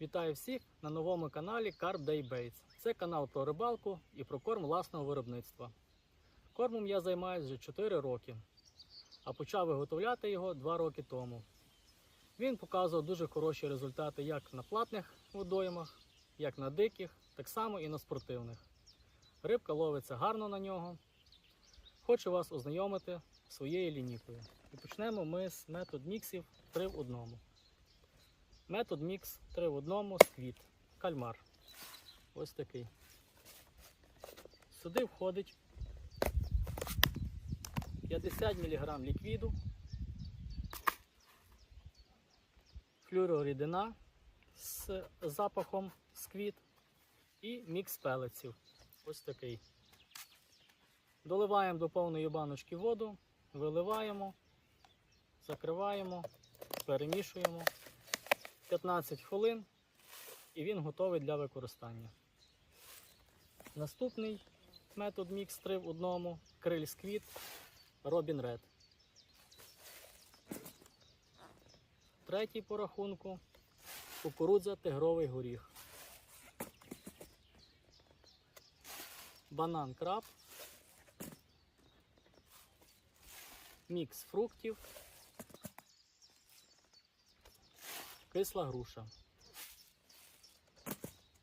Вітаю всіх на новому каналі Carp Day Baits. Це канал про рибалку і про корм власного виробництва. Кормом я займаюся вже 4 роки, а почав виготовляти його 2 роки тому. Він показував дуже хороші результати як на платних водоймах, як на диких, так само і на спортивних. Рибка ловиться гарно на нього. Хочу вас ознайомити своєю лінійкою. І почнемо ми з метод міксів 3 в одному. Метод мікс 3 в одному сквіт. Кальмар. Ось такий. Сюди входить 50 мг ліквіду, флюорорідина з запахом сквіт і мікс пелеців. Ось такий. Доливаємо до повної баночки воду, виливаємо, закриваємо, перемішуємо. 15 хвилин і він готовий для використання. Наступний метод мікс 3 в одному криль сквіт Robin Red. Третій по рахунку кукурудза тигровий горіх. Банан краб. Мікс фруктів. Кисла груша.